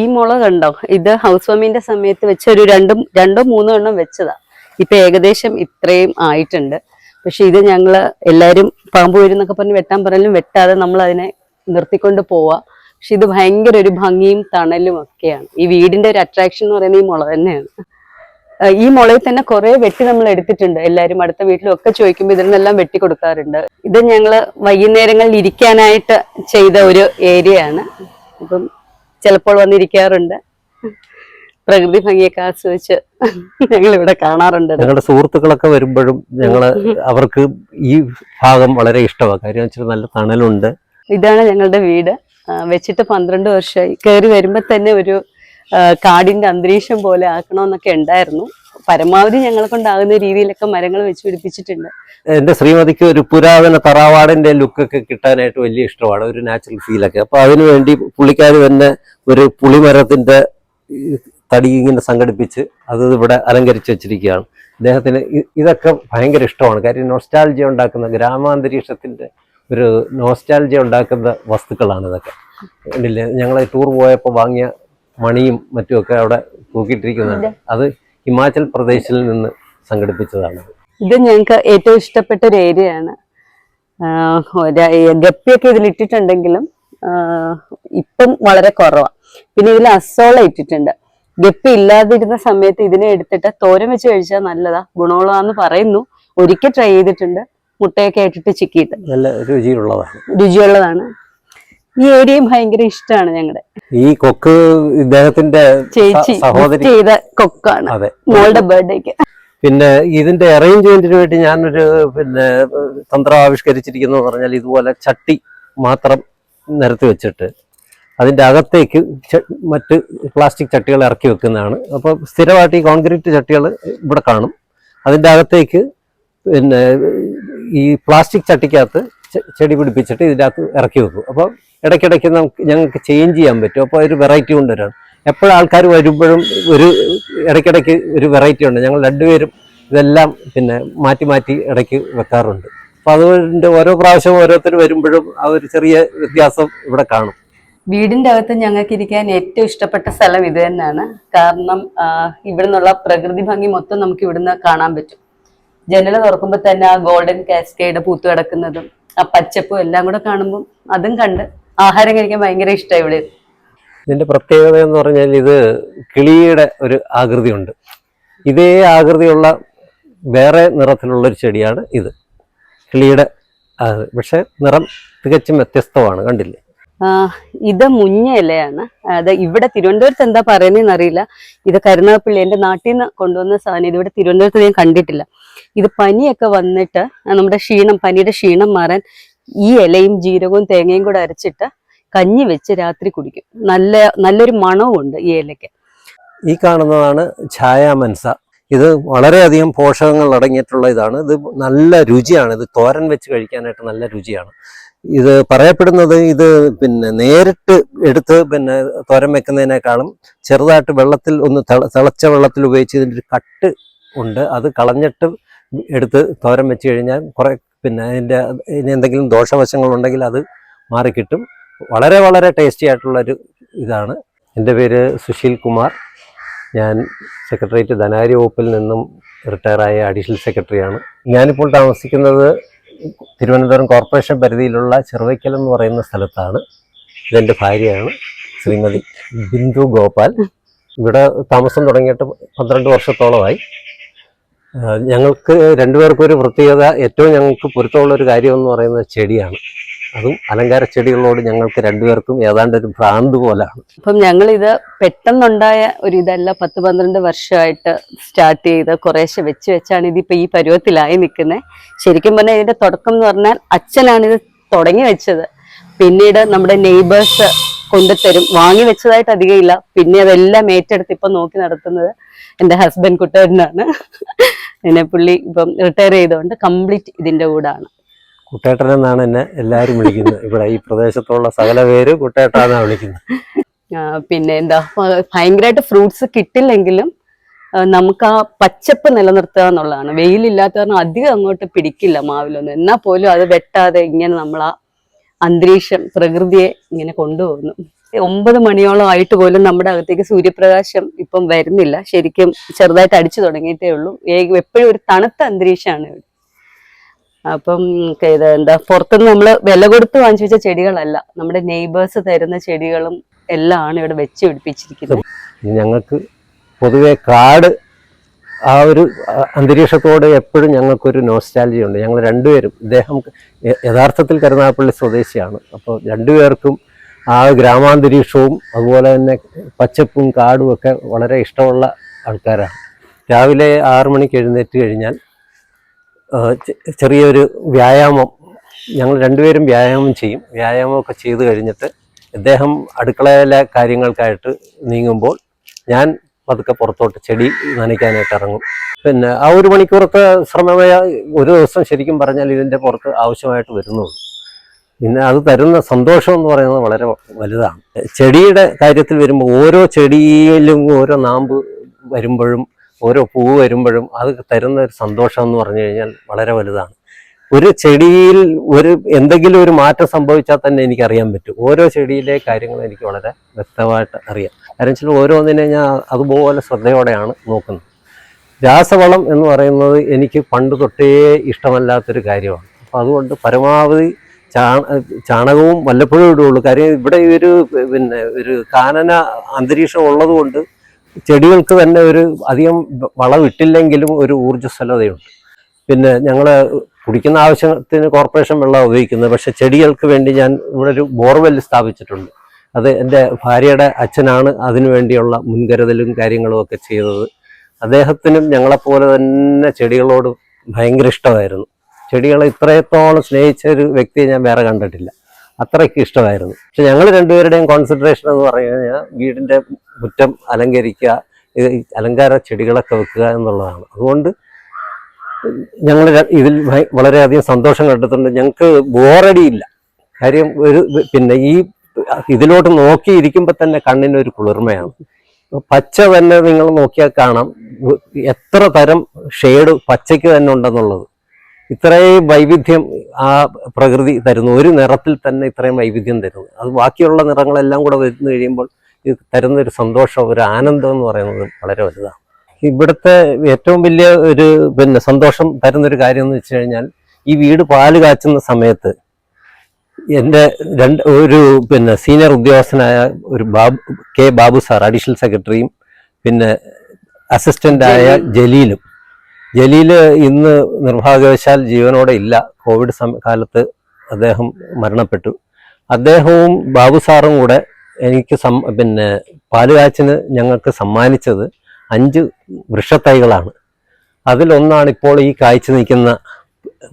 ഈ മുളക് ഉണ്ടോ ഇത് ഹൗസ് വാമിന്റെ സമയത്ത് വെച്ച ഒരു രണ്ടും രണ്ടോ മൂന്നോ എണ്ണം വെച്ചതാ. ഇപ്പൊ ഏകദേശം ഇത്രയും ആയിട്ടുണ്ട്. പക്ഷെ ഇത് ഞങ്ങൾ എല്ലാരും പാമ്പ് വരുന്നൊക്കെ പറഞ്ഞ് വെട്ടാൻ പറഞ്ഞാലും വെട്ടാതെ നമ്മൾ അതിനെ നിർത്തിക്കൊണ്ട് പോവാ. പക്ഷെ ഇത് ഭയങ്കര ഒരു ഭംഗിയും തണലും ഒക്കെയാണ്. ഈ വീടിന്റെ ഒരു അട്രാക്ഷൻ എന്ന് പറയുന്നത് ഈ മുള തന്നെയാണ്. ഈ മുളയിൽ തന്നെ കുറെ വെട്ടി നമ്മൾ എടുത്തിട്ടുണ്ട്. എല്ലാരും അടുത്ത വീട്ടിലും ഒക്കെ ചോദിക്കുമ്പോൾ ഇതിൽ നിന്നെല്ലാം വെട്ടി കൊടുക്കാറുണ്ട്. ഇത് ഞങ്ങൾ വൈകുന്നേരങ്ങളിൽ ഇരിക്കാനായിട്ട് ചെയ്ത ഒരു ഏരിയ ആണ്. അപ്പം ചിലപ്പോൾ വന്നിരിക്കാറുണ്ട്. പ്രകൃതി ഭംഗിയൊക്കെ ആസ്വദിച്ച് ഞങ്ങൾ ഇവിടെ കാണാറുണ്ട്. ഞങ്ങളുടെ സുഹൃത്തുക്കളൊക്കെ വരുമ്പോഴും ഞങ്ങൾ അവർക്ക് ഈ ഭാഗം വളരെ ഇഷ്ടമാണ് കാര്യം വെച്ചാൽ നല്ല തണലുണ്ട്. ഇതാണ് ഞങ്ങളുടെ വീട്. വെച്ചിട്ട് പന്ത്രണ്ട് വർഷമായി. കയറി വരുമ്പോ തന്നെ ഒരു കാടിന്റെ അന്തരീക്ഷം പോലെ ആക്കണമെന്നൊക്കെ ഉണ്ടായിരുന്നു. പരമാവധി ഞങ്ങളെ കൊണ്ടാകുന്ന രീതിയിലൊക്കെ മരങ്ങൾ വെച്ച് പിടിപ്പിച്ചിട്ടുണ്ട്. എന്റെ ശ്രീമതിക്ക് ഒരു പുരാതന ലുക്ക് ഒക്കെ കിട്ടാനായിട്ട് വലിയ ഇഷ്ടമാണ് ഒരു നാച്ചുറൽ ഫീലൊക്കെ അപ്പൊ അതിനുവേണ്ടി പുള്ളിക്കാർ തന്നെ ഒരു പുളിമരത്തിന്റെ തടി ഇങ്ങനെ സംഘടിപ്പിച്ച് അത് ഇവിടെ അലങ്കരിച്ച് വെച്ചിരിക്കുകയാണ്. അദ്ദേഹത്തിന് ഇതൊക്കെ ഭയങ്കര ഇഷ്ടമാണ്. കാര്യം നോസ്റ്റാൾജിയ ഉണ്ടാക്കുന്ന ഗ്രാമാന്തരീക്ഷത്തിന്റെ ഒരു നോസ്റ്റാൾജിയ ഉണ്ടാക്കുന്ന വസ്തുക്കളാണ് ഇതൊക്കെ. കണ്ടില്ലേ? ഞങ്ങൾ ടൂർ പോയപ്പോൾ വാങ്ങിയ മണിയും മറ്റുമൊക്കെ അവിടെ തൂക്കിയിട്ടിരിക്കുന്നുണ്ട്. അത് ഹിമാചൽ പ്രദേശിൽ നിന്ന് സംഘടിപ്പിച്ചതാണ്. ഇത് ഞങ്ങൾക്ക് ഏറ്റവും ഇഷ്ടപ്പെട്ട ഒരു ഏരിയയാണ്. ഗപ്പിയൊക്കെ ഇതിൽ ഇട്ടിട്ടുണ്ടെങ്കിലും ഇപ്പം വളരെ കുറവാണ് പിന്നെ ഇതിൽ അസോള ഇട്ടിട്ടുണ്ട്. ഗപ്പി ഇല്ലാതിരുന്ന സമയത്ത് ഇതിനെ എടുത്തിട്ട് തോരൻ വെച്ച് കഴിച്ചാൽ നല്ലതാ ഗുണമുള്ളതാന്ന് പറയുന്നു. ഒരിക്കൽ ട്രൈ ചെയ്തിട്ടുണ്ട്. മുട്ടയൊക്കെ ഇട്ടിട്ട് ചിക്കിയിട്ട്. നല്ല രുചിയുള്ളതാണ്. രുചിയുള്ളതാണ്. ഈ ഏരിയ ഭയങ്കര ഇഷ്ടമാണ് ഞങ്ങളുടെ ഈ കൊക്ക് ഇദ്ദേഹത്തിന്റെ ചേച്ചി സഹോദരി ചെയ്ത കൊക്കാണ്. മോളുടെ ബർത്ത്ഡേക്ക്. പിന്നെ ഇതിന്റെ അറേഞ്ച്മെന്റിന് വേണ്ടി ഞാനൊരു പിന്നെ തന്ത്രം ആവിഷ്കരിച്ചിരിക്കുന്നു പറഞ്ഞാൽ ഇതുപോലെ ചട്ടി മാത്രം നിരത്തി വെച്ചിട്ട് അതിന്റെ അകത്തേക്ക് മറ്റ് പ്ലാസ്റ്റിക് ചട്ടികൾ ഇറക്കി വെക്കുന്നതാണ്. അപ്പോൾ സ്ഥിരമായിട്ട് ഈ കോൺക്രീറ്റ് ചട്ടികൾ ഇവിടെ കാണും. അതിന്റെ അകത്തേക്ക് പിന്നെ ഈ പ്ലാസ്റ്റിക് ചട്ടിക്കകത്ത് ചെടി പിടിപ്പിച്ചിട്ട് ഇതിന്റെ അകത്ത് ഇറക്കി വെക്കും. അപ്പോൾ ഇടയ്ക്കിടയ്ക്ക് നമുക്ക് ഞങ്ങൾക്ക് ചേഞ്ച് ചെയ്യാൻ പറ്റും. അപ്പോൾ ഒരു വെറൈറ്റി കൊണ്ടുവരാണ് എപ്പോഴും ആൾക്കാർ വരുമ്പോഴും ഒരു ഇടയ്ക്കിടയ്ക്ക് ഒരു വെറൈറ്റി ഉണ്ട്. ഞങ്ങൾ രണ്ടുപേരും ഇതെല്ലാം പിന്നെ മാറ്റി മാറ്റി ഇടയ്ക്ക് വെക്കാറുണ്ട്. അപ്പോൾ അതുകൊണ്ട് ഓരോ പ്രാവശ്യം ഓരോരുത്തർ വരുമ്പോഴും ആ ഒരു ചെറിയ വ്യത്യാസം ഇവിടെ കാണും. വീടിന്റെ അകത്ത് ഞങ്ങൾക്ക് ഇരിക്കാൻ ഏറ്റവും ഇഷ്ടപ്പെട്ട സ്ഥലം ഇത് തന്നെയാണ്. കാരണം ഇവിടെ ഇവിടുന്നുള്ള പ്രകൃതി ഭംഗി മൊത്തം നമുക്ക് ഇവിടുന്ന് കാണാൻ പറ്റും. ജനൽ തുറക്കുമ്പോൾ തന്നെ ആ ഗോൾഡൻ കാസ്കേഡ് പൂത്തു കിടക്കുന്നതും ആ പച്ചപ്പും എല്ലാം കൂടെ കാണുമ്പോൾ അതും കണ്ട് ആഹാരം കഴിക്കാൻ ഭയങ്കര ഇഷ്ടമായി ഇവിടെ. ഇതിന്റെ പ്രത്യേകത എന്ന് പറഞ്ഞാൽ ഇത് കിളിയുടെ ഒരു ആകൃതിയുണ്ട്. ഇതേ ആകൃതിയുള്ള വേറെ നിറത്തിലുള്ള ഒരു ചെടിയാണ് ഇത്. കിളിയുടെ പക്ഷെ നിറം തികച്ചും വ്യത്യസ്തമാണ് കണ്ടില്ലേ? ഇത് മുഞ്ഞ ഇലയാണ്. അത് ഇവിടെ തിരുവനന്തപുരത്ത് എന്താ പറയുന്നതെന്ന് അറിയില്ല. ഇത് കരുനാഗപ്പള്ളി എന്റെ നാട്ടിൽ നിന്ന് കൊണ്ടുവന്ന സാധനം. ഇത് ഇവിടെ തിരുവനന്തപുരത്ത് ഞാൻ കണ്ടിട്ടില്ല. ഇത് പനിയൊക്കെ വന്നിട്ട് നമ്മുടെ ക്ഷീണം പനിയുടെ ക്ഷീണം മാറാൻ ഈ ഇലയും ജീരകവും തേങ്ങയും കൂടെ അരച്ചിട്ട് കഞ്ഞി വെച്ച് രാത്രി കുടിക്കും. നല്ല നല്ലൊരു മണവും ഉണ്ട് ഈ ഇലയ്ക്ക്. ഈ കാണുന്നതാണ് ഛായാമൻസ ഇത് വളരെയധികം പോഷകങ്ങൾ അടങ്ങിയിട്ടുള്ള ഇതാണ്. ഇത് നല്ല രുചിയാണ്. ഇത് തോരൻ വെച്ച് കഴിക്കാനായിട്ട് നല്ല രുചിയാണ്. ഇത് പറയപ്പെടുന്നത് ഇത് പിന്നെ നേരിട്ട് എടുത്ത് പിന്നെ തോരൻ വെക്കുന്നതിനേക്കാളും ചെറുതായിട്ട് വെള്ളത്തിൽ ഒന്ന് തിള- തിളച്ച വെള്ളത്തിൽ ഉപയോഗിച്ച് ഇതിന്റെ ഒരു കട്ട് ഉണ്ട്. അത് കളഞ്ഞിട്ട് എടുത്ത് തോരൻ വെച്ച് കഴിഞ്ഞാൽ കുറെ പിന്നെ അതിന്റെ ഇനി എന്തെങ്കിലും ദോഷവശങ്ങളുണ്ടെങ്കിൽ അത് മാറിക്കിട്ടും വളരെ വളരെ ടേസ്റ്റി ആയിട്ടുള്ളൊരു ഇതാണ്. എന്റെ പേര് സുശീൽ കുമാർ. ഞാൻ സെക്രട്ടേറിയറ്റ് ധനാരി വകുപ്പിൽ നിന്നും റിട്ടയറായ അഡീഷണൽ സെക്രട്ടറിയാണ്. ഞാനിപ്പോൾ താമസിക്കുന്നത് തിരുവനന്തപുരം കോർപ്പറേഷൻ പരിധിയിലുള്ള ചെറുവയ്ക്കൽ എന്ന് പറയുന്ന സ്ഥലത്താണ്. ഇതെന്റെ ഭാര്യയാണ് ശ്രീമതി ബിന്ദു ഗോപാൽ. ഇവിടെ താമസം തുടങ്ങിയിട്ട് പന്ത്രണ്ട് വർഷത്തോളമായി. ഞങ്ങൾക്ക് രണ്ടുപേർക്കും ഒരു പ്രത്യേകത ഏറ്റവും ഞങ്ങൾക്ക് പൊരുത്തമുള്ള ഒരു കാര്യം എന്ന് പറയുന്നത് ചെടിയാണ്. അതും അലങ്കാര ചെടികളോട് ഞങ്ങൾക്ക് രണ്ടുപേർക്കും ഏതാണ്ട് ഒരു ഭ്രാന്ത് പോലാണ്. അപ്പം ഞങ്ങളിത് പെട്ടെന്നുണ്ടായ ഒരു ഇതല്ല പത്ത് പന്ത്രണ്ട് വർഷമായിട്ട് സ്റ്റാർട്ട് ചെയ്ത് കുറേശ്ശെ വെച്ച് വെച്ചാണ് ഇതിപ്പോൾ ഈ പരുവത്തിലായി നിൽക്കുന്നത് ശരിക്കും പറഞ്ഞാൽ ഇതിന്റെ തുടക്കം എന്ന് പറഞ്ഞാൽ അച്ഛനാണ് ഇത് തുടങ്ങി വെച്ചത്. പിന്നീട് നമ്മുടെ നെയ്ബേഴ്സ് കൊണ്ടുതരും. വാങ്ങി വെച്ചതായിട്ട് അധികം ഇല്ല. പിന്നെ അതെല്ലാം ഏറ്റെടുത്ത് ഇപ്പം നോക്കി നടത്തുന്നത് എന്റെ ഹസ്ബൻഡ് കുട്ടേട്ടനാണ് എന്നെ പുള്ളി ഇപ്പം റിട്ടയർ ചെയ്തുകൊണ്ട് കംപ്ലീറ്റ് ഇതിന്റെ കൂടാണ്. കുട്ടേട്ടൻ എന്നാണ് എന്നെ എല്ലാരും വിളിക്കുന്നത്. ഇവിടെ ഈ പ്രദേശത്തുള്ള സകല പേര് കുട്ടേട്ടാന്നാണ് വിളിക്കുന്നത്. പിന്നെ എന്താ ഭയങ്കരമായിട്ട് ഫ്രൂട്ട്സ് കിട്ടില്ലെങ്കിലും നമുക്ക് ആ പച്ചപ്പ് നിലനിർത്തുക എന്നുള്ളതാണ്. വെയിലില്ലാത്ത കാരണം അധികം അങ്ങോട്ട് പിടിക്കില്ല മാവിലൊന്നും. എന്നാൽ പോലും അത് വെട്ടാതെ ഇങ്ങനെ നമ്മൾ ആ അന്തരീക്ഷം പ്രകൃതിയെ ഇങ്ങനെ കൊണ്ടുപോകുന്നു. ഒമ്പത് മണിയോളം ആയിട്ട് പോലും നമ്മുടെ അകത്തേക്ക് സൂര്യപ്രകാശം ഇപ്പം വരുന്നില്ല. ശരിക്കും ചെറുതായിട്ട് അടിച്ചു തുടങ്ങിയിട്ടേ ഉള്ളൂ. എപ്പോഴും ഒരു തണുത്ത അന്തരീക്ഷമാണ് ഇവിടെ. അപ്പം ഇത് എന്താ പുറത്തുനിന്ന് നമ്മൾ വില കൊടുത്ത് വാങ്ങിച്ചു വെച്ച ചെടികളല്ല. നമ്മുടെ നെയ്ബേഴ്സ് തരുന്ന ചെടികളും എല്ലാം ആണ് ഇവിടെ വെച്ച് പിടിപ്പിച്ചിരിക്കുന്നത്. ഞങ്ങൾക്ക് പൊതുവെ കാട് ആ ഒരു അന്തരീക്ഷത്തോട് എപ്പോഴും ഞങ്ങൾക്കൊരു നോസ്റ്റാലജി ഉണ്ട്. ഞങ്ങൾ രണ്ടുപേരും ഇദ്ദേഹം യഥാർത്ഥത്തിൽ കരുനാഗപ്പള്ളി സ്വദേശിയാണ്. അപ്പോൾ രണ്ടുപേർക്കും ആ ഗ്രാമാന്തരീക്ഷവും അതുപോലെ തന്നെ പച്ചപ്പും കാടും ഒക്കെ വളരെ ഇഷ്ടമുള്ള ആൾക്കാരാണ്. രാവിലെ ആറു മണിക്ക് എഴുന്നേറ്റ് കഴിഞ്ഞാൽ ചെറിയൊരു വ്യായാമം ഞങ്ങൾ രണ്ടുപേരും വ്യായാമം ചെയ്യും. വ്യായാമമൊക്കെ ചെയ്ത് കഴിഞ്ഞിട്ട് അദ്ദേഹം അടുക്കളയിലെ കാര്യങ്ങൾക്കായിട്ട് നീങ്ങുമ്പോൾ ഞാൻ പതുക്കെ പുറത്തോട്ട് ചെടി നനയ്ക്കാനായിട്ട് ഇറങ്ങും. പിന്നെ ആ ഒരു മണിക്കൂറൊക്കെ ശ്രമമായ ഒരു ദിവസം ശരിക്കും പറഞ്ഞാൽ ഇതിന്റെ പുറത്ത് ആവശ്യമായിട്ട് വരുന്നുള്ളൂ. പിന്നെ അത് തരുന്ന സന്തോഷം എന്ന് പറയുന്നത് വളരെ വലുതാണ്. ചെടിയുടെ കാര്യത്തിൽ വരുമ്പോൾ ഓരോ ചെടിയിലും ഓരോ നാമ്പ് വരുമ്പോഴും ഓരോ പൂവ് വരുമ്പോഴും അത് തരുന്ന ഒരു സന്തോഷം എന്ന് പറഞ്ഞു കഴിഞ്ഞാൽ വളരെ വലുതാണ്. ഒരു ചെടിയിൽ ഒരു എന്തെങ്കിലും ഒരു മാറ്റം സംഭവിച്ചാൽ തന്നെ എനിക്കറിയാൻ പറ്റും. ഓരോ ചെടിയിലെ കാര്യങ്ങൾ എനിക്ക് വളരെ വ്യക്തമായിട്ട് അറിയാം. കാരണം വെച്ചാൽ ഓരോന്നിനെ ഞാൻ അതുപോലെ ശ്രദ്ധയോടെയാണ് നോക്കുന്നത്. രാസവളം എന്ന് പറയുന്നത് എനിക്ക് പണ്ട് തൊട്ടേ ഇഷ്ടമല്ലാത്തൊരു കാര്യമാണ്. അപ്പം അതുകൊണ്ട് പരമാവധി ചാണകവും വല്ലപ്പോഴും ഇടുകയുള്ളൂ. കാര്യം ഇവിടെ ഒരു പിന്നെ ഒരു കാനന അന്തരീക്ഷം ഉള്ളതുകൊണ്ട് ചെടികൾക്ക് തന്നെ ഒരു അധികം വളം ഇട്ടില്ലെങ്കിലും ഒരു ഊർജസ്വലതയുണ്ട്. പിന്നെ ഞങ്ങൾ കുടിക്കുന്ന ആവശ്യത്തിന് കോർപ്പറേഷൻ വെള്ളം ഉപയോഗിക്കുന്നത്. പക്ഷെ ചെടികൾക്ക് വേണ്ടി ഞാൻ ഇവിടെ ഒരു ബോർവെൽ സ്ഥാപിച്ചിട്ടുണ്ട്. അത് എന്റെ ഭാര്യയുടെ അച്ഛനാണ് അതിനുവേണ്ടിയുള്ള മുൻകരുതലും കാര്യങ്ങളും ഒക്കെ ചെയ്തത്. അദ്ദേഹത്തിനും ഞങ്ങളെപ്പോലെ തന്നെ ചെടികളോട് ഭയങ്കര ഇഷ്ടമായിരുന്നു. ചെടികളെ ഇത്രത്തോളം സ്നേഹിച്ച ഒരു വ്യക്തിയെ ഞാൻ വേറെ കണ്ടിട്ടില്ല. അത്രയ്ക്ക് ഇഷ്ടമായിരുന്നു. പക്ഷെ ഞങ്ങൾ രണ്ടുപേരുടെയും കോൺസെൻട്രേഷൻ എന്ന് പറഞ്ഞു കഴിഞ്ഞാൽ വീടിന്റെ മുറ്റം അലങ്കരിക്കുക അലങ്കാര ചെടികളൊക്കെ വെക്കുക എന്നുള്ളതാണ്. അതുകൊണ്ട് ഞങ്ങൾ ഇതിൽ വളരെയധികം സന്തോഷം കണ്ടെത്തുന്നുണ്ട്. ഞങ്ങൾക്ക് ബോറടിയില്ല. കാര്യം ഒരു പിന്നെ ഈ ഇതിലോട്ട് നോക്കിയിരിക്കുമ്പോൾ തന്നെ കണ്ണിന് ഒരു കുളിർമയാണ് പച്ച തന്നെ നിങ്ങൾ നോക്കിയാൽ കാണാം. എത്ര തരം ഷെയ്ഡ് പച്ചയ്ക്ക് തന്നെ ഉണ്ടെന്നുള്ളത്. ഇത്രയും വൈവിധ്യം ആ പ്രകൃതി തരുന്നു. ഒരു നിറത്തിൽ തന്നെ ഇത്രയും വൈവിധ്യം തരുന്നു. അത് ബാക്കിയുള്ള നിറങ്ങളെല്ലാം കൂടെ വരുന്നു കഴിയുമ്പോൾ ഇത് തരുന്ന ഒരു സന്തോഷം ഒരു ആനന്ദം എന്ന് പറയുന്നത് വളരെ വലുതാണ്. ഇവിടുത്തെ ഏറ്റവും വലിയ ഒരു പിന്നെ സന്തോഷം തരുന്നൊരു കാര്യം എന്ന് വെച്ച് കഴിഞ്ഞാൽ ഈ വീട് പാൽ കാച്ചുന്ന സമയത്ത് എന്റെ രണ്ട് ഒരു പിന്നെ സീനിയർ ഉദ്യോഗസ്ഥനായ ഒരു Babu K Babu sir additional സെക്രട്ടറിയും പിന്നെ അസിസ്റ്റന്റായ ജലീലും ജലീൽ ഇന്ന് നിർഭാഗ്യവശാൽ ജീവനോടെ ഇല്ല. കോവിഡ് കാലത്ത് അദ്ദേഹം മരണപ്പെട്ടു. അദ്ദേഹവും ബാബു സാറും കൂടെ എനിക്ക് സം പിന്നെ പാലുകാച്ചിന് ഞങ്ങൾക്ക് സമ്മാനിച്ചത് അഞ്ച് വൃക്ഷത്തൈകളാണ്. അതിലൊന്നാണ് ഇപ്പോൾ ഈ കായ്ച്ചു നിൽക്കുന്ന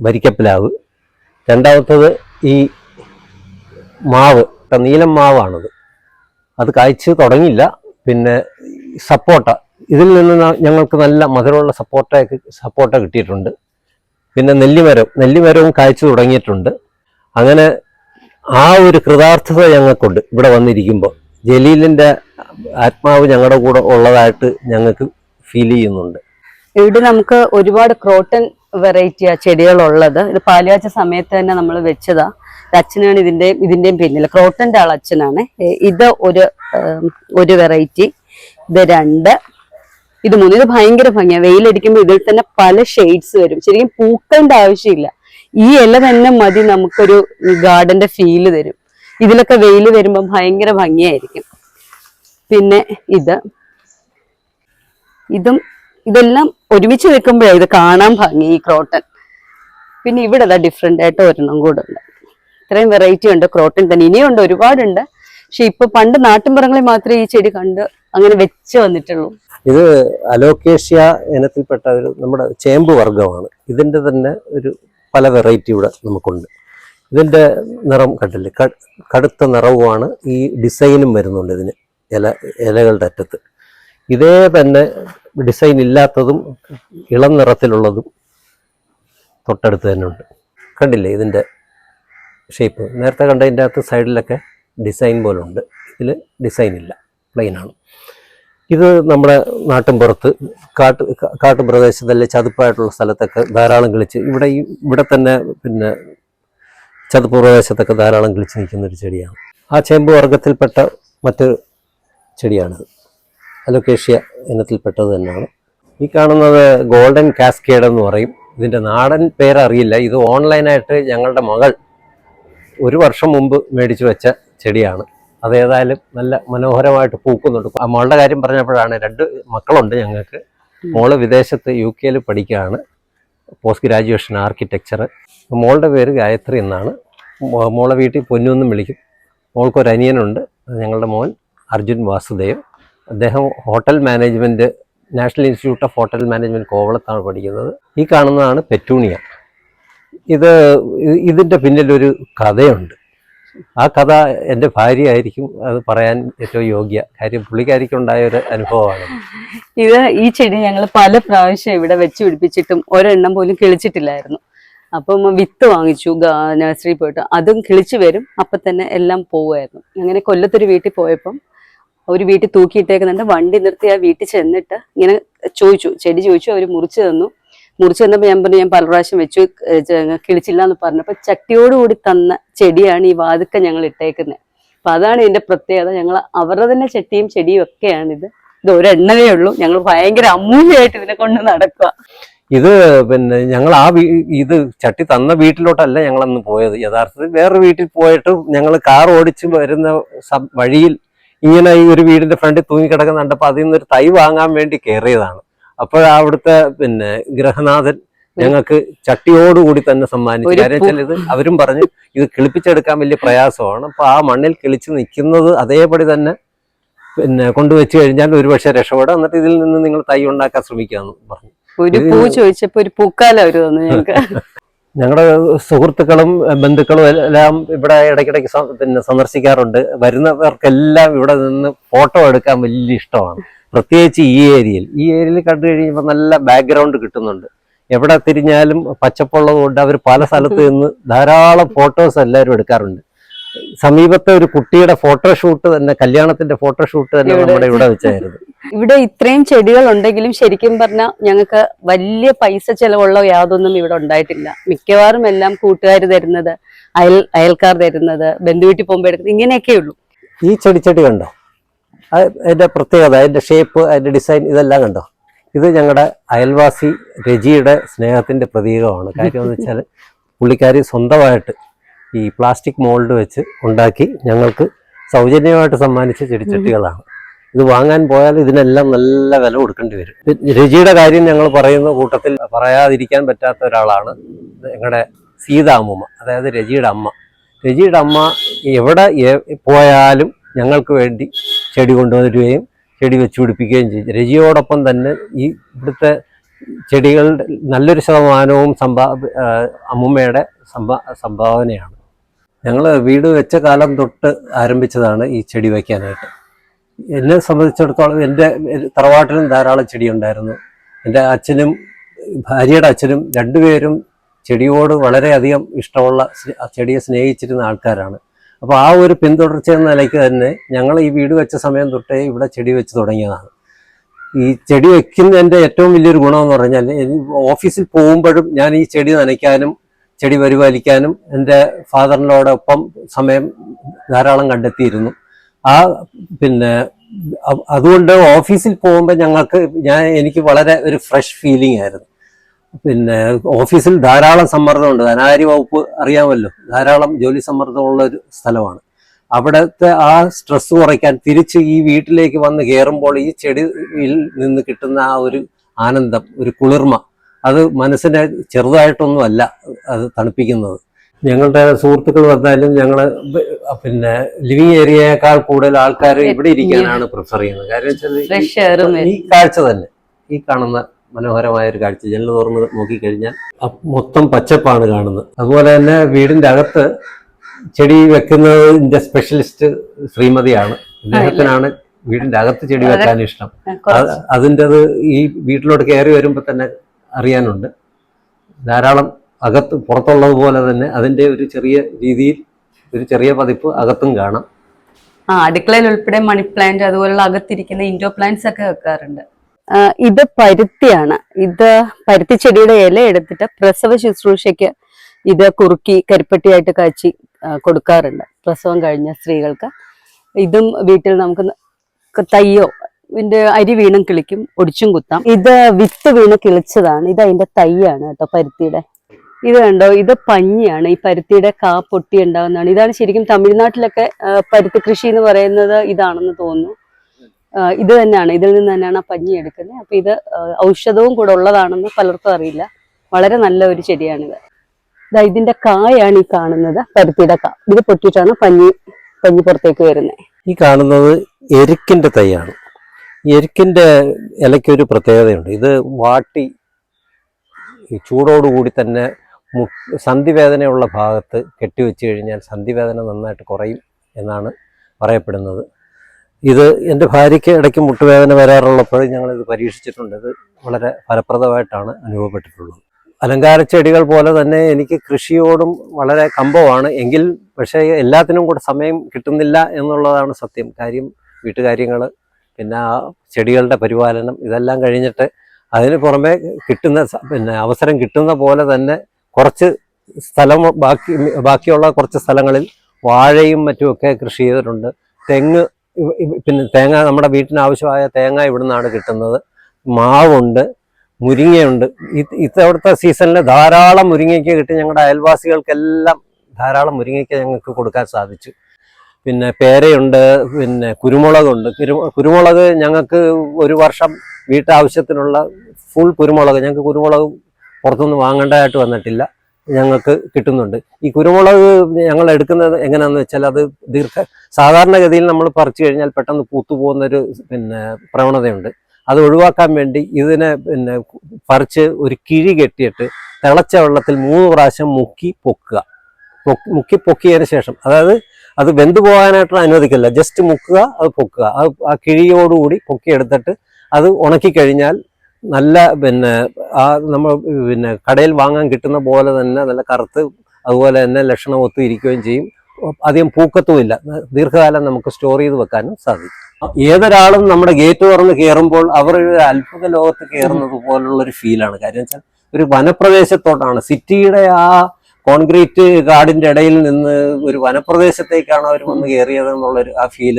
വരിക്കപ്പിലാവ്. രണ്ടാമത്തത് ഈ മാവ് നീലം മാവാണത്. അത് കായ്ച്ച് തുടങ്ങിയില്ല. പിന്നെ സപ്പോട്ട ഇതിൽ നിന്ന് ഞങ്ങൾക്ക് നല്ല മധുരമുള്ള സപ്പോർട്ട സപ്പോർട്ട് കിട്ടിയിട്ടുണ്ട്. പിന്നെ നെല്ലിമരം നെല്ലിമരവും കായ്ച്ചു തുടങ്ങിയിട്ടുണ്ട്. അങ്ങനെ ആ ഒരു കൃതാർത്ഥത ഞങ്ങൾക്കുണ്ട് ഇവിടെ വന്നിരിക്കുമ്പോൾ. ജലീലിന്റെ ആത്മാവ് ഞങ്ങളുടെ കൂടെ ഉള്ളതായിട്ട് ഞങ്ങൾക്ക് ഫീൽ ചെയ്യുന്നുണ്ട്. ഇവിടെ നമുക്ക് ഒരുപാട് ക്രോട്ടൺ ആ ചെടികളുള്ളത്. ഇത് പാലുകാച്ച സമയത്ത് തന്നെ നമ്മൾ വെച്ചതാ. അച്ഛനാണ് ഇതിന്റെയും ഇതിന്റെയും പിന്നിൽ. ക്രോട്ടന്റെ ആൾ അച്ഛനാണ്. ഇത് ഒരു ഒരു വെറൈറ്റി ഇത് രണ്ട്. ഇത് മൂന്ന്. ഇത് ഭയങ്കര ഭംഗിയാണ് വെയിലടിക്കുമ്പോൾ ഇതിൽ തന്നെ പല ഷെയ്ഡ്സ് വരും. ശരിക്കും പൂക്കളുടെ ആവശ്യമില്ല. ഈ ഇല തന്നെ മതി നമുക്കൊരു ഗാർഡന്റെ ഫീൽ തരും. ഇതിലൊക്കെ വെയിൽ വരുമ്പോൾ ഭയങ്കര ഭംഗിയായിരിക്കും. പിന്നെ ഇത്. ഇതും ഇതെല്ലാം ഒരുമിച്ച് വെക്കുമ്പോഴേ ഇത് കാണാൻ ഭംഗി ഈ ക്രോട്ടൺ പിന്നെ ഇവിടെ അതാ ഡിഫറെന്റ് ആയിട്ട് ഒരെണ്ണം കൂടെ ഉണ്ട്. ഇത്രയും വെറൈറ്റി ഉണ്ട് ക്രോട്ടൺ തന്നെ. ഇനിയും ഉണ്ട് ഒരുപാടുണ്ട്. പക്ഷെ ഇപ്പൊ പണ്ട് നാട്ടിൻപുറങ്ങളിൽ മാത്രമേ ഈ ചെടി കണ്ട് അങ്ങനെ വെച്ച് വന്നിട്ടുള്ളൂ. ഇത് അലോക്കേഷ്യ ഇനത്തിൽപ്പെട്ട ഒരു നമ്മുടെ ചേമ്പ് വർഗമാണ് ഇതിന്റെ തന്നെ ഒരു പല വെറൈറ്റി ഇവിടെ നമുക്കുണ്ട്. ഇതിന്റെ നിറം കണ്ടില്ലേ? കടുത്ത നിറവുമാണ് ഈ ഡിസൈനും വരുന്നുണ്ട് ഇതിന്. ഇല ഇലകളുടെ അറ്റത്ത്. ഇതേ തന്നെ ഡിസൈൻ ഇല്ലാത്തതും ഇളം നിറത്തിലുള്ളതും തൊട്ടടുത്ത് തന്നെ ഉണ്ട്. കണ്ടില്ലേ ഇതിന്റെ ഷേപ്പ് നേരത്തെ കണ്ടതിന്റെ അകത്ത് സൈഡിലൊക്കെ ഡിസൈൻ പോലുണ്ട്. ഇതിൽ ഡിസൈൻ ഇല്ല. പ്ലെയിൻ ആണ്. ഇത് നമ്മുടെ നാട്ടിൻപുറത്ത് കാട്ട് കാട്ടുപ്രദേശത്തല്ലേ ചതുപ്പായിട്ടുള്ള സ്ഥലത്തൊക്കെ ധാരാളം കിളിച്ച് ഇവിടെ ഇവിടെ തന്നെ പിന്നെ ചതുപ്പ് പ്രദേശത്തൊക്കെ ധാരാളം കിളിച്ച് നിൽക്കുന്ന ഒരു ചെടിയാണ്. ആ ചേമ്പ് വർഗത്തിൽപ്പെട്ട മറ്റൊരു ചെടിയാണിത്. അലോക്കേഷ്യ ഇനത്തിൽപ്പെട്ടത് തന്നെയാണ്. ഈ കാണുന്നത് ഗോൾഡൻ കാസ്കേഡ് എന്ന് പറയും. ഇതിന്റെ നാടൻ പേരറിയില്ല. ഇത് ഓൺലൈനായിട്ട് ഞങ്ങളുടെ മകൾ ഒരു വർഷം മുമ്പ് മേടിച്ചു വെച്ച ചെടിയാണ്. അതേതായാലും നല്ല മനോഹരമായിട്ട് പൂക്കുന്നുണ്ട്. ആ മോളുടെ കാര്യം പറഞ്ഞപ്പോഴാണ് രണ്ട് മക്കളുണ്ട് ഞങ്ങൾക്ക്. മോൾ വിദേശത്ത് യു കെയിൽ പഠിക്കുകയാണ്. പോസ്റ്റ് ഗ്രാജുവേഷൻ ആർക്കിടെക്ചർ മോളുടെ പേര് ഗായത്രി എന്നാണ്. മോളെ വീട്ടിൽ പൊന്നു വിളിക്കും. മോൾക്ക് ഒരു അനിയനുണ്ട്. ഞങ്ങളുടെ മോൻ അർജുൻ വാസുദേവ്. അദ്ദേഹം hotel management national institute of hotel management കോവളത്താണ് പഠിക്കുന്നത്. ഈ കാണുന്നതാണ് പെറ്റൂണിയ. ഇത് ഇതിന്റെ പിന്നിലൊരു കഥയുണ്ട്. ആ കഥ എന്റെ ഭാര്യയായിരിക്കും അത് പറയാൻ ഏറ്റവും യോഗ്യ. കാര്യം പുള്ളിക്കാരിക്കും ഉണ്ടായ ഒരു അനുഭവമാണ്. ഇത് ഈ ചെടി ഞങ്ങൾ പല പ്രാവശ്യം ഇവിടെ വെച്ച് പിടിപ്പിച്ചിട്ടും ഒരെണ്ണം പോലും കിളിച്ചിട്ടില്ലായിരുന്നു. അപ്പം വിത്ത് വാങ്ങിച്ചു നഴ്സറി പോയിട്ട്. അതും കിളിച്ചു വരും അപ്പൊ തന്നെ എല്ലാം പോവുമായിരുന്നു. അങ്ങനെ കൊല്ലത്തൊരു വീട്ടിൽ പോയപ്പം ഒരു വീട്ടിൽ തൂക്കിയിട്ടേക്കുന്നുണ്ട്. വണ്ടി നിർത്തി ആ വീട്ടിൽ ചെന്നിട്ട് ഇങ്ങനെ ചോദിച്ചു ചെടി ചോദിച്ചു അവർ മുറിച്ചു തന്നു. മുറിച്ചു തന്നപ്പോൾ ഞാൻ പറഞ്ഞു ഞാൻ പല പ്രാവശ്യം വെച്ചു കിളിച്ചില്ല എന്ന് പറഞ്ഞപ്പോൾ ചട്ടിയോടുകൂടി തന്ന ചെടിയാണ് ഈ വാതുക്ക ഞങ്ങൾ ഇട്ടേക്കുന്നത് അപ്പൊ അതാണ് ഇതിന്റെ പ്രത്യേകത. ഞങ്ങൾ അവരുടെ തന്നെ ചട്ടിയും ചെടിയും ഒക്കെയാണ് ഇത് ഒരെണ്ണമേ ഉള്ളൂ. ഞങ്ങൾ ഭയങ്കര അമൂല്യമായിട്ട് ഇതിനെ കൊണ്ട് നടക്കുക ഇത് പിന്നെ ഞങ്ങൾ ആ ഇത് ചട്ടി തന്ന വീട്ടിലോട്ടല്ല ഞങ്ങൾ അന്ന് പോയത്. യഥാർത്ഥത്തിൽ വേറെ വീട്ടിൽ പോയിട്ട് ഞങ്ങൾ കാർ ഓടിച്ച് വരുന്ന വഴിയിൽ ഇങ്ങനെ ഈ ഒരു വീടിന്റെ ഫ്രണ്ടിൽ തൂങ്ങിക്കിടക്കുന്ന കണ്ടപ്പോൾ അതിൽ നിന്നൊരു തൈ വാങ്ങാൻ വേണ്ടി കയറിയതാണ്. അപ്പോൾ അവിടുത്തെ പിന്നെ ഗ്രഹനാഥൻ ഞങ്ങൾക്ക് ചട്ടിയോടുകൂടി തന്നെ സമ്മാനിച്ചു കാര്യം വെച്ചാൽ ഇത് അവരും പറഞ്ഞു ഇത് കിളിപ്പിച്ചെടുക്കാൻ വലിയ പ്രയാസമാണ്. അപ്പൊ ആ മണ്ണിൽ കിളിച്ച് നിൽക്കുന്നത് അതേപടി തന്നെ പിന്നെ കൊണ്ടുവച്ചു കഴിഞ്ഞാൽ ഒരുപക്ഷെ രക്ഷപ്പെടാം. എന്നിട്ട് ഇതിൽ നിന്ന് നിങ്ങൾ തൈ ഉണ്ടാക്കാൻ ശ്രമിക്കാന്ന് പറഞ്ഞു. ഒരു പൂ ചോദിച്ചപ്പോ ഒരു പൂക്കാലം അവർ തന്നു ഞങ്ങൾക്ക്. ഞങ്ങളുടെ സുഹൃത്തുക്കളും ബന്ധുക്കളും എല്ലാം ഇവിടെ ഇടയ്ക്കിടയ്ക്ക് പിന്നെ സന്ദർശിക്കാറുണ്ട്. വരുന്നവർക്കെല്ലാം ഇവിടെ നിന്ന് ഫോട്ടോ എടുക്കാൻ വലിയ ഇഷ്ടമാണ്. പ്രത്യേകിച്ച് ഈ ഏരിയയിൽ. ഈ ഏരിയയിൽ കണ്ടു കഴിയുമ്പോൾ നല്ല ബാക്ക്ഗ്രൗണ്ട് കിട്ടുന്നുണ്ട്. എവിടെ തിരിഞ്ഞാലും പച്ചപ്പുള്ളത് കൊണ്ട് അവർ പല സ്ഥലത്ത് നിന്ന് ധാരാളം ഫോട്ടോസ് എല്ലാവരും എടുക്കാറുണ്ട്. സമീപത്തെ ഒരു കുട്ടിയുടെ ഫോട്ടോ ഷൂട്ട് തന്നെ കല്യാണത്തിന്റെ ഫോട്ടോ ഷൂട്ട് തന്നെ നമ്മുടെ ഇവിടെ വെച്ചായിരുന്നു. ഇവിടെ ഇത്രയും ചെടികൾ ഉണ്ടെങ്കിലും ശരിക്കും പറഞ്ഞാൽ ഞങ്ങൾക്ക് വലിയ പൈസ ചെലവുള്ള യാതൊന്നും ഇവിടെ ഉണ്ടായിട്ടില്ല. മിക്കവാറും എല്ലാം കൂട്ടുകാർ തരുന്നത് അയൽ അയൽക്കാർ തരുന്നത് ബന്ധുവീട്ടിൽ പോകുമ്പോൾ എടുക്കുന്നത് ഇങ്ങനെയൊക്കെ ഉള്ളൂ. ഈ ചെടിച്ചെടി കണ്ടോ? അത് അതിന്റെ പ്രത്യേകത അതിന്റെ ഷേപ്പ് അതിന്റെ ഡിസൈൻ ഇതെല്ലാം കണ്ടോ? ഇത് ഞങ്ങളുടെ അയൽവാസി രജിയുടെ സ്നേഹത്തിന്റെ പ്രതീകമാണ്. കാര്യം എന്ന് വെച്ചാൽ പുള്ളിക്കാരി സ്വന്തമായിട്ട് ഈ പ്ലാസ്റ്റിക് മോൾഡ് വെച്ച് ഉണ്ടാക്കി ഞങ്ങൾക്ക് സൗജന്യമായിട്ട് സമ്മാനിച്ച ചെടിച്ചട്ടികളാണ്. ഇത് വാങ്ങാൻ പോയാൽ ഇതിനെല്ലാം നല്ല വില കൊടുക്കേണ്ടി വരും. രജിയുടെ കാര്യം ഞങ്ങൾ പറയുന്ന കൂട്ടത്തിൽ പറയാതിരിക്കാൻ പറ്റാത്ത ഒരാളാണ് ഞങ്ങളുടെ സീതാമ്മ അതായത് രജിയുടെ അമ്മ. രജിയുടെ അമ്മ എവിടെ പോയാലും ഞങ്ങൾക്ക് വേണ്ടി ചെടി കൊണ്ടുവരികയും ചെടി വെച്ച് പിടിപ്പിക്കുകയും ചെയ്തു രജിയോടൊപ്പം തന്നെ ഈ ഇവിടുത്തെ ചെടികളുടെ നല്ലൊരു ശതമാനവും സംഭാ അമ്മുമ്മയുടെ സംഭാ സംഭാവനയാണ്. ഞങ്ങൾ വീട് വെച്ച കാലം തൊട്ട് ആരംഭിച്ചതാണ് ഈ ചെടി വയ്ക്കാനായിട്ട്. എന്നെ സംബന്ധിച്ചിടത്തോളം എന്റെ തറവാട്ടിലും ധാരാളം ചെടി ഉണ്ടായിരുന്നു എന്റെ അച്ഛനും ഭാര്യയുടെ അച്ഛനും രണ്ടുപേരും ചെടിയോട് വളരെയധികം ഇഷ്ടമുള്ള ചെടിയെ സ്നേഹിച്ചിരുന്ന ആൾക്കാരാണ്. അപ്പോൾ ആ ഒരു പിന്തുടർച്ച എന്ന നിലയ്ക്ക് തന്നെ ഞങ്ങൾ ഈ വീട് വെച്ച സമയം തൊട്ടേ ഇവിടെ ചെടി വെച്ച് തുടങ്ങിയതാണ്. ഈ ചെടി വെക്കുന്നതിന്റെ ഏറ്റവും വലിയൊരു ഗുണമെന്ന് പറഞ്ഞാൽ ഓഫീസിൽ പോകുമ്പോഴും ഞാൻ ഈ ചെടി നനയ്ക്കാനും ചെടി പരിപാലിക്കാനും എന്റെ ഫാദറിനോടൊപ്പം സമയം ധാരാളം കണ്ടെത്തിയിരുന്നു. ആ പിന്നെ അതുകൊണ്ട് ഓഫീസിൽ പോകുമ്പോൾ ഞങ്ങൾക്ക് ഞാൻ എനിക്ക് വളരെ ഒരു ഫ്രഷ് ഫീലിംഗ് ആയിരുന്നു. പിന്നെ ഓഫീസിൽ ധാരാളം സമ്മർദ്ദമുണ്ട്. ധനകാര്യ വകുപ്പ് അറിയാമല്ലോ. ധാരാളം ജോലി സമ്മർദ്ദമുള്ള ഒരു സ്ഥലമാണ്. അവിടുത്തെ ആ സ്ട്രെസ് കുറയ്ക്കാൻ തിരിച്ച് ഈ വീട്ടിലേക്ക് വന്ന് കയറുമ്പോൾ ഈ ചെടിയിൽ നിന്ന് കിട്ടുന്ന ആ ഒരു ആനന്ദം ഒരു കുളിർമ അത് മനസ്സിനെ ചെറുതായിട്ടൊന്നും അല്ല അത് തണുപ്പിക്കുന്നത്. ഞങ്ങളുടെ സുഹൃത്തുക്കൾ വന്നാലും ഞങ്ങൾ പിന്നെ ലിവിങ് ഏരിയയേക്കാൾ കൂടുതൽ ആൾക്കാർ ഇവിടെ ഇരിക്കാനാണ് പ്രിഫർ ചെയ്യുന്നത്. കാരണം വെച്ചാൽ ഈ കാഴ്ച തന്നെ. ഈ കാണുന്ന മനോഹരമായ ഒരു കാഴ്ച. ജനൽ തുറന്ന് നോക്കിക്കഴിഞ്ഞാൽ മൊത്തം പച്ചപ്പാണ് കാണുന്നത്. അതുപോലെ തന്നെ വീടിന്റെ അകത്ത് ചെടി വെക്കുന്നതിന്റെ സ്പെഷ്യലിസ്റ്റ് ശ്രീമതിയാണ്. അദ്ദേഹത്തിനാണ് വീടിന്റെ അകത്ത് ചെടി വെക്കാൻ ഇഷ്ടം. അത് അതിന്റെത് ഈ വീട്ടിലോട്ട് കയറി വരുമ്പോൾ തന്നെ അറിയാനുണ്ട്. ധാരാളം അകത്ത് പുറത്തുള്ളത് പോലെ തന്നെ അതിന്റെ ഒരു ചെറിയ രീതിയിൽ ഒരു ചെറിയ പതിപ്പ് അകത്തും കാണാം. ആ അടുക്കളയിൽ ഉൾപ്പെടെ മണി പ്ലാന്റ് അതുപോലുള്ള അകത്തിരിക്കുന്ന ഇൻഡോ പ്ലാന്റ്സ് ഒക്കെ വെക്കാറുണ്ട്. ഇത് പരുത്തിയാണ്. ഇത് പരുത്തി ചെടിയുടെ ഇല എടുത്തിട്ട് പ്രസവ ശുശ്രൂഷയ്ക്ക് ഇത് കുറുക്കി കരിപ്പട്ടിയായിട്ട് കാച്ചി കൊടുക്കാറുണ്ട്. പ്രസവം കഴിഞ്ഞ സ്ത്രീകൾക്ക്. ഇതും വീട്ടിൽ നമുക്ക് തയ്യോ ഇതിന്റെ അരി വീണും കിളിക്കും ഒടിച്ചും കുത്താം. ഇത് വിത്ത് വീണ് കിളിച്ചതാണ്. ഇത് അതിന്റെ തൈയാണ് കേട്ടോ പരുത്തിയുടെ. ഇത് കണ്ടോ ഇത് പഞ്ഞിയാണ്. ഈ പരുത്തിയുടെ കാ പൊട്ടി ഉണ്ടാകുന്നതാണ് ഇതാണ് ശരിക്കും തമിഴ്നാട്ടിലൊക്കെ പരുത്തി കൃഷി എന്ന് പറയുന്നത് ഇതാണെന്ന് തോന്നുന്നു. ഇത് തന്നെയാണ്. ഇതിൽ നിന്ന് തന്നെയാണ് ആ പഞ്ഞി എടുക്കുന്നത്. അപ്പൊ ഇത് ഔഷധവും കൂടെ ഉള്ളതാണെന്ന് പലർക്കും അറിയില്ല. വളരെ നല്ല ഒരു ചെടിയാണിത്. ഇതാ ഇതിന്റെ കായാണ് ഈ കാണുന്നത്. പരുത്തിയുടെ കാ. ഇത് പൊട്ടിയിട്ടാണ് പഞ്ഞി പഞ്ഞി പുറത്തേക്ക് വരുന്നത് ഈ കാണുന്നത് എരുക്കിന്റെ തൈയാണ്. എരിക്കിന്റെ ഇലയ്ക്കൊരു പ്രത്യേകതയുണ്ട്. ഇത് വാട്ടി ചൂടോടുകൂടി തന്നെ മു- സന്ധിവേദനയുള്ള ഭാഗത്ത് കെട്ടിവെച്ച് കഴിഞ്ഞാൽ സന്ധിവേദന നന്നായിട്ട് കുറയും എന്നാണ് പറയപ്പെടുന്നത്. ഇത് എന്റെ ഭാര്യയ്ക്ക് ഇടയ്ക്ക് മുട്ടുവേദന വരാറുള്ളപ്പോൾ ഞങ്ങളിത് പരീക്ഷിച്ചിട്ടുണ്ട്. ഇത് വളരെ ഫലപ്രദമായിട്ടാണ് അനുഭവപ്പെട്ടിട്ടുള്ളത്. അലങ്കാര ചെടികൾ പോലെ തന്നെ എനിക്ക് കൃഷിയോടും വളരെ കമ്പമാണ്. എങ്കിൽ പക്ഷേ എല്ലാത്തിനും കൂടെ സമയം കിട്ടുന്നില്ല എന്നുള്ളതാണ് സത്യം. കാര്യം വീട്ടുകാര്യങ്ങൾ പിന്നെ ചെടികളുടെ പരിപാലനം ഇതെല്ലാം കഴിഞ്ഞിട്ട് അതിന് പുറമെ കിട്ടുന്ന പിന്നെ അവസരം കിട്ടുന്ന പോലെ തന്നെ കുറച്ച് സ്ഥലം ബാക്കി ബാക്കിയുള്ള കുറച്ച് സ്ഥലങ്ങളിൽ വാഴയും മറ്റുമൊക്കെ കൃഷി ചെയ്തിട്ടുണ്ട്. തെങ്ങ് പിന്നെ തേങ്ങ നമ്മുടെ വീട്ടിന് ആവശ്യമായ തേങ്ങ ഇവിടുന്നാണ് കിട്ടുന്നത്. മാവുണ്ട് മുരിങ്ങയുണ്ട്. ഇത്തവിടുത്തെ സീസണിൽ ധാരാളം മുരിങ്ങയ്ക്ക് കിട്ടി. ഞങ്ങളുടെ അയൽവാസികൾക്കെല്ലാം ധാരാളം മുരിങ്ങയ്ക്ക് ഞങ്ങൾക്ക് കൊടുക്കാൻ സാധിച്ചു. പിന്നെ പേരയുണ്ട് പിന്നെ കുരുമുളകുണ്ട്. കുരു കുരുമുളക് ഞങ്ങൾക്ക് ഒരു വർഷം വീട്ടാവശ്യത്തിനുള്ള ഫുൾ കുരുമുളക്. ഞങ്ങൾക്ക് കുരുമുളക് പുറത്തുനിന്ന് വാങ്ങേണ്ടതായിട്ട് വന്നിട്ടില്ല. ഞങ്ങൾക്ക് കിട്ടുന്നുണ്ട്. ഈ കുരുമുളക് ഞങ്ങൾ എടുക്കുന്നത് എങ്ങനെയാണെന്ന് വെച്ചാൽ അത് ദീർഘ സാധാരണഗതിയിൽ നമ്മൾ പറിച്ചു കഴിഞ്ഞാൽ പെട്ടെന്ന് പൂത്തുപോകുന്നൊരു പിന്നെ പ്രവണതയുണ്ട്. അത് ഒഴിവാക്കാൻ വേണ്ടി ഇതിനെ പിന്നെ പറിച്ച് ഒരു കിഴി കെട്ടിയിട്ട് തിളച്ച വെള്ളത്തിൽ മൂന്ന് പ്രാവശ്യം മുക്കി പൊക്കുക. പൊക്കി- മുക്കി പൊക്കിയതിന് ശേഷം അതായത് അത് വെന്തു പോകാനായിട്ട് അനുവദിക്കില്ല. ജസ്റ്റ് മുക്കുക അത് പൊക്കുക. അത് ആ കിഴിയോടുകൂടി പൊക്കിയെടുത്തിട്ട് അത് ഉണക്കി കഴിഞ്ഞാൽ നല്ല പിന്നെ ആ നമ്മൾ പിന്നെ കടയിൽ വാങ്ങാൻ കിട്ടുന്ന പോലെ തന്നെ നല്ല കറുത്ത് അതുപോലെ തന്നെ ലക്ഷണം ഒത്തു ഇരിക്കുകയും ചെയ്യും. അധികം പൂക്കത്തുമില്ല ദീർഘകാലം നമുക്ക് സ്റ്റോർ ചെയ്ത് വെക്കാനും സാധിക്കും. ഏതൊരാളും നമ്മുടെ ഗേറ്റ് തുറന്ന് കയറുമ്പോൾ അവർ ഒരു അത്ഭുത ലോകത്ത് കയറുന്നത് പോലുള്ള ഒരു ഫീലാണ് കാര്യം വെച്ചാൽ ഒരു വനപ്രദേശത്തോട്ടാണ്. സിറ്റിയുടെ ആ കോൺക്രീറ്റ് കാടിന്റെ ഇടയിൽ നിന്ന് ഒരു വനപ്രദേശത്തേക്കാണ് അവർ വന്ന് കയറിയത് എന്നുള്ളൊരു ആ ഫീൽ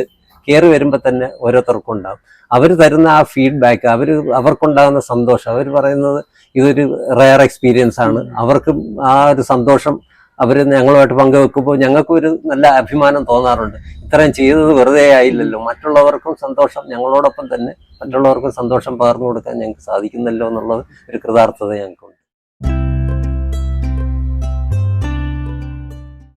കയറി വരുമ്പോൾ തന്നെ ഓരോരുത്തർക്കും ഉണ്ടാകും അവർ തരുന്ന ആ ഫീഡ്ബാക്ക് അവർ അവർക്കുണ്ടാകുന്ന സന്തോഷം അവർ പറയുന്നത് ഇതൊരു റയർ എക്സ്പീരിയൻസ് ആണ്. അവർക്കും ആ ഒരു സന്തോഷം അവർ ഞങ്ങളുമായിട്ട് പങ്കുവെക്കുമ്പോൾ ഞങ്ങൾക്കും ഒരു നല്ല അഭിമാനം തോന്നാറുണ്ട്. ഇത്രയും ചെയ്തത് വെറുതെ ആയില്ലല്ലോ. മറ്റുള്ളവർക്കും സന്തോഷം ഞങ്ങളോടൊപ്പം തന്നെ മറ്റുള്ളവർക്കും സന്തോഷം പകർന്നു കൊടുക്കാൻ ഞങ്ങൾക്ക് സാധിക്കുന്നല്ലോ എന്നുള്ളത് ഒരു കൃതാർത്ഥത ഞങ്ങൾക്കുണ്ട്.